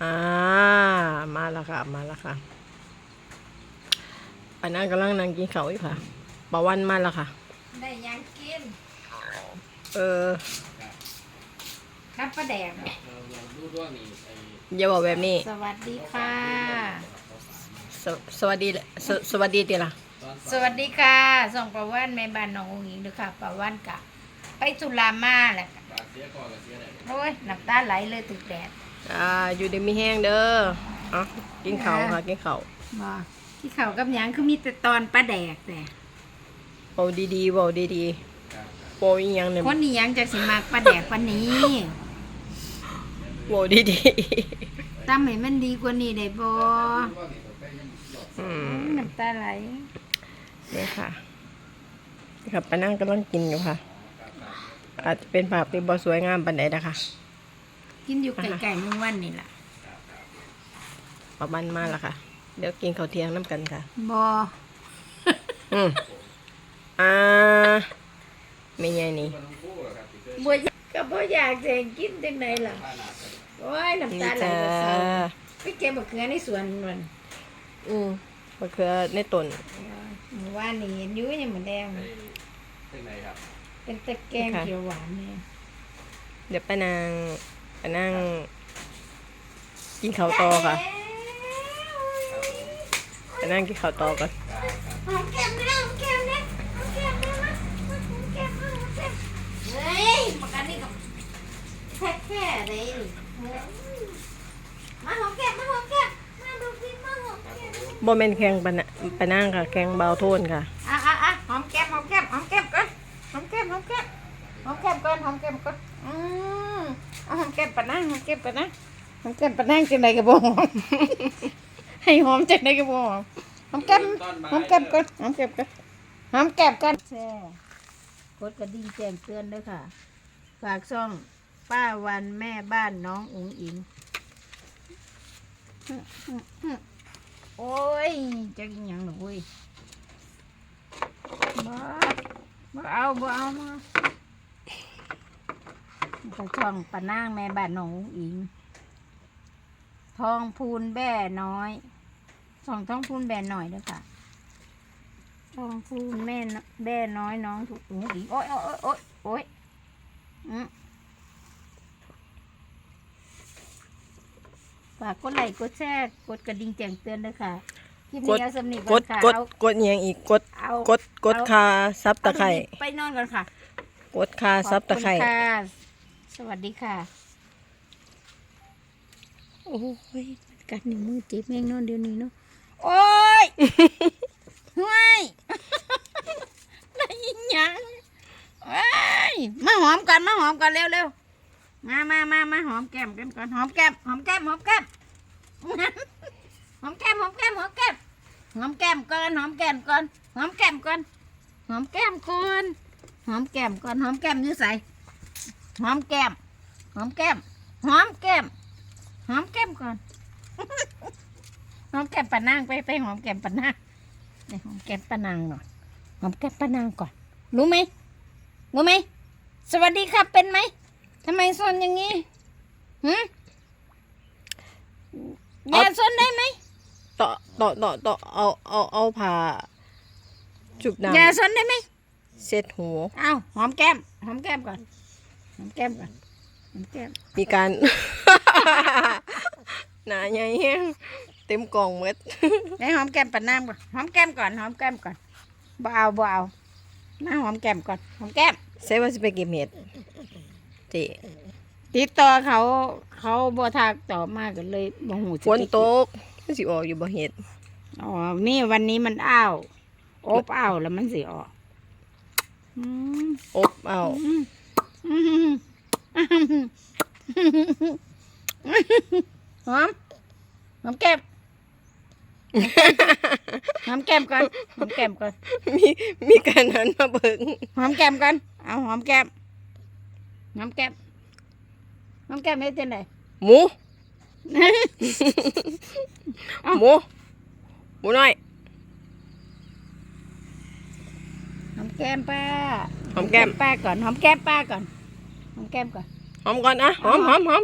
อ่ามาแล้วค่ะ มาแล้วค่ะอันนั้นกำลังนั่งกินข้าวอยู่ค่ะปาวันมาแล้วค่ะ ได้ยังกิน เออครับประแดกอย่าบอกแบบนี้ สวัสดีค่ะ สวสวัสดีสวสวัสดีตีละสวัสดีค่ะ ส่งประวันแม่บ้านน้ององหญิงด้วยค่ะประวันกะ ไปสุรามาแหละค่ะโอ้ยน้ำตาไหลเลยตึกแดด อ่าอยู่ดีมีแห้งเด้อเอะกินข้าวค่ะกินข้าวมาที่เขากับหยังคือมีแต่ตอนประแดกแต่เบาดีๆเบาดีๆโปรอีหยังเนี่ยคนนี้ยังจะสิมากประแดกวันนี้เบาดีตำให้มันดีกว่านี้ได้บ่ๆอืมน้ำตาไหลนี่ค่ะนี่ค่ะป้านั่งกำลังกินอยู่ค่ะ อาจจะเป็นภาพที่บ่สวยงามปานใดนะคะ กินอยู่ไก่ๆนุ่งวันนี่ล่ะประมาณมาแล้วค่ะ เดี๋ยวกินข้าวเที่ยงน้ำกันค่ะบ่อืมอ่าไม่ใหญ่นี่บ่อยากก็บ่อยากจะกินจังไดล่ะโอ้ยน้ำนี่ตาไหลจ้าก็เศร้าไปเก็บมะเขือในสวนมันอืมมะเขือในต้นหมู่บ้านนี่เห็นอยู่ยังเหมือนแดงเป็นตะแกรงเขียวหวานเนี่ยเดี๋ยวป้านาง ป้านั่ง กินข้าวต่อค่ะป้านั่งกินข้าวต่อก่อนหอมแก้มไม่ได้หอมแก้มนะหอมแก้มได้ไหมหอมแก้มหอมแก้มเฮ้ยปากกานี่กับแค่แค่เลยมาหอมแก้มมาหอมแก้มมาดูสิมาหอมแก้มบ่แม่นแข่งป้านะป้านั่งค่ะแข่งเบาโทนค่ะอะอะอะหอมแก้มหอมแก้มหอมแก้มก่อนหอมแก้มหอมแก้มหอมแก้มก่อนหอมแก้มก่อนอืม เอาหอมแก้มปะนะหอมแก้มปะนะหอมแก้มปะนั่งจังไดกระบอกให้หอมจังไดกระบอกหอมแก้มหอมแก้มก่อนหอมแก้มก่อนหอมแก้มก่อนแช่กดกระดิ่งแจ้งเตือนด้วยค่ะ ฝากช่องป้าวันแม่บ้านน้องอุ๋งอิงโอ้ยจะกินหยังหนูเว้ยบ่บ่เอาบ่เอามา ก็ช่องปะนางแม่บ้านหนองอุ๋งอิง ทองพูนแบ่น้อยช่องทองพูนแบ่น้อยเด้วยค่ะ ทองพูนแม่นแบ่น้อยน้องถูกอุ๋งอิงโอ้ยโอ้ยโอ้ยโอ้ยอืมฝากกดไลค์กดแชร์กดกระดิ่งแจ้งเตือนด้วยค่ะคลิปกดนี้เอาสำนีกก่อดนค่ะกดเอากดอหยังอีกกดเอากดกดคาซับตะไคร่เอาไปนอนก่อนค่ะ กดคาซับตะไคร่ ขอบคุณค่ะ สวัสดีค่ะ โอ้ยกัดนิ้วมือเจ็บแม่งนอนเดี๋ยวนี้เนาะ โอ้ยห่วยได้ยินยังเอ้ยมาหอมกันมาหอมกันเร็วเร็วๆมามามามาหอมแก้มกันก่อนหอมแก้มหอมแก้มหอมแก้มหอมแก้มหอมแก้มหอมแก้มหอมแก้มก่อนหอมแก้มก่อนหอมแก้มก่อนหอมแก้มก่อนหอมแก้มก่อนหอมแก้มอยื้อใส่ หอมแก้ม หอมแก้ม หอมแก้ม หอมแก้มก่อน หอมแก้มปะนางไปไปหอมแก้มปะนางไปหอมแก้มปะนางหน่อย หอมแก้มปะนางก่อน รู้ไหม รู้ไหม สวัสดีครับเป็นไหม ทำไมซนอย่างนี้หืมอย่าซนได้ไหมต่อต่อต่อต่อเอาเอาเอาผ้าจุบน้อย่าซนได้ไหมำเช็ดหู เอาหอมแก้ม หอมแก้มก่อน หอมแก้มก่อนหอมแก้มมีการ หนาใหญ่แห้งเต็มกล่องหมดได้หอมแก้มปะน้ำก่อนหอมแก้มก่อนหอมแก้มก่อนบ่เอาบ่เอามาหอมแก้มก่อนหอมแก้มใช่ว่าจะไปเก็บเห็ดเจติดต่อเขาเขาบ่ทักตอบมากันเลยบ่หูฝนตกมันสิออกอยู่บ่เห็ดอ๋อนี่วันนี้มันอ้าวอบอ้าวแล้วมันสิออกอืมอบเอา อืมอืม หอมหอมแก้มหอมแก้มก่อนหอมแก้มก่อน มีมีการหันมาเบิ่งหอมแก้มกันเอาหอมแก้มหอมแก้มหอมแก้มไม่เป็นไรหมูหมูหมูน้อยหอมแก้มป้า หอมแก้มป้าก่อนหอมแก้มป้าก่อนหอมแก้มก่อนหอมก่อนอะหอมหอมหอม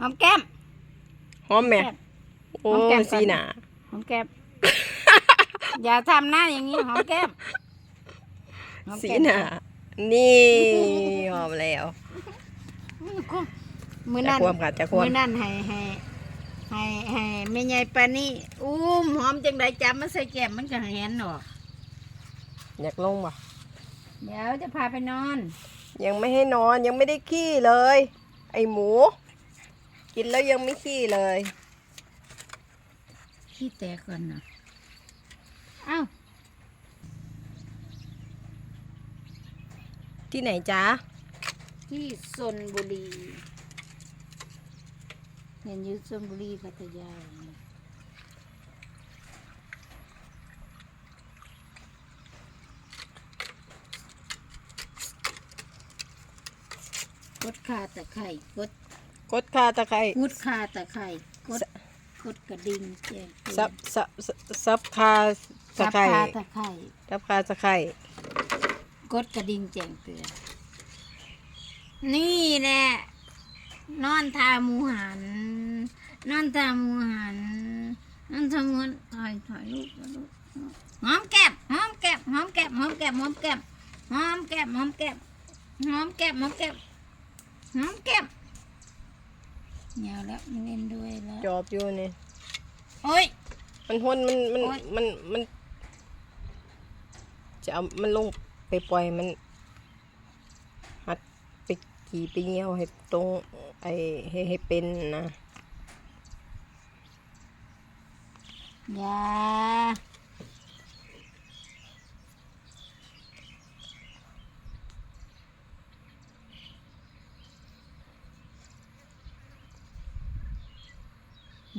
หอมแก้มหหอมแหม่แก้โอ้หอมแก้มก่อนสีหนาหอมแก้มอย่าทำหน้าอย่างนี้หอมแก้มอมสีแก้มหนานี่หอมแล้วมือจะนั่นควมค่ะจะควมมือนั่นให้ให้ให้ให้แม่ใหญ่ปานนี่อู้มหอมจังไดจับมาใส่แก้มมันก็เห็นหรอกอยากลงป่ะ เดี๋ยวจะพาไปนอน ยังไม่ให้นอนยังไม่ได้ขี้เลย ไอหมู กินแล้วยังไม่ขี้เลย ขี้แตกก่อนนะเอ้าที่ไหนจ๊ะที่ชนบุรีเห็นอยู่ชนบุรีพัทยา กดขาตะไคร่กดกดคาตะไคร้กดขาตะไคร่กดกดกระดิ่งแจ้งเตือนซับซับซับซับคาตะสับไคร้ขาตะไคร่ซับคาตะไคร้กดกระดิ่งแจ้งเตือนนี่แหละนอนทาหมูหันนอนทาหมูหันนอนทาหมูหันถอยถอยลูกลูกหอมแก้มหอมแก้มหอมแก้มหอมแก้มหอมแก้มหอมแก้มหอมแก้มหอมแก้มหอมแก้ม หอมแก้มเหนียวแล้วมันเล่นด้วยแล้วจอบอยู่นี่ โอ้ย มันห้นมันมันโอ๊ย มันมัน จะเอามันลงไปปล่อยมัน หัดไปกี่ไปเงี้ยวให้ตรงไอให้ให้เป็นนะ อย่า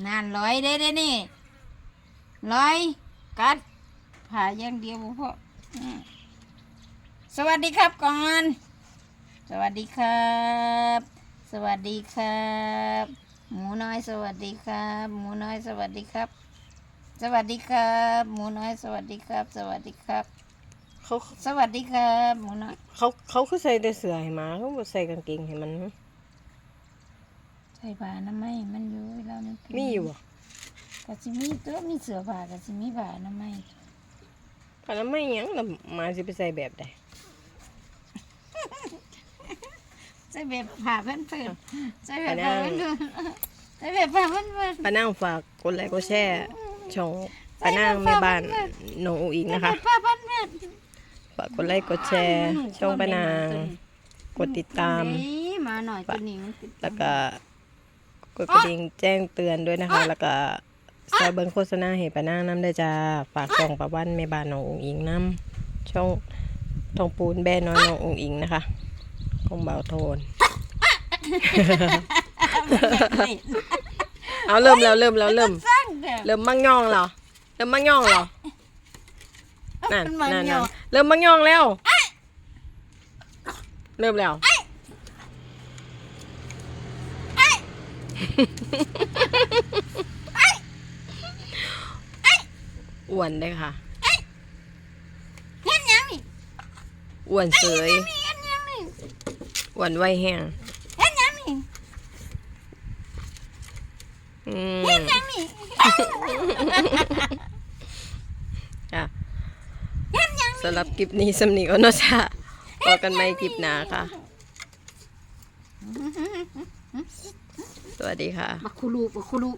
นั่นร้อยได้ได้นี่ร้อยกัดผ่าอย่างเดียวบ่พออืมสวัสดีครับก่อน สวัสดีครับ สวัสดีครับ หมูน้อยสวัสดีครับ หมูน้อยสวัสดีครับ สวัสดีครับ หมูน้อยสวัสดีครับ สวัสดีครับ เขาสวัสดีครับ หมูน้อย เขาเขาคือใส่แต่เสื้อให้หมาเขาบ่ใส่กางเกงให้มัน ใส่ผ้าอนามัยมันอยู่เรานี่มีอยู่บ่กะสิมีตัวมีเสื้อผ้ากะสิมีผ้าอนามัยพาแล้วไม่หยังแล้วหมาสิไปใส่แบบใดใส่แบบผ้าเพิ่นเพิ่นใส่แบบผ้าเพิ่นเพิ่นใส่แบบผ้าเพิ่นเพิ่นป้านางฝากกดไลค์กดแชร์ช่องป้านางแม่บ้านน้องอูอิงใส่นะแบคะบผ้าเพิ่นเพิ่นฝากกดไลค์กดแชร์ช่องป้านาง กดติดตาม นี่มาหน่อยตัวนี้มันติด แล้วก็ก ดกระดิ่งแจ้งเตือนด้วยนะคะ แล้วก็ซอยเบิ้งโฆษณาให้ป้านางน้ำได้จ้าฝากช่องป้าวันแม่บ้านน้องอูอิงน้ำช่องทองปูนแบน้อยน้องอูอิงนะคะของเบาโทน เอาเริ่มแล้วเริ่มแล้วเริ่มสร้างเด้อเริ่มมั่งย่องเหรอเริ่มมั่งย่องเหรอนั่นมันนั่นย่นั่อนเริ่มมั่งย่องแล้ว เริ่มแล้ว อ้วนได้ค่ะเฮ็ดหยังนี่อ้วนเสยเฮ็ดหยังนี่อ้วนไวแห้งเฮ็ดหยังนี่อืมเฮ็ดหยังนี่ค่ะเฮ็ดหยังสำหรับคลิปนี้สำนีก็นอชาพอกันใหม่คลิปหน้าค่ะ สวัสดีค่ะ มาคุรูมาคุรู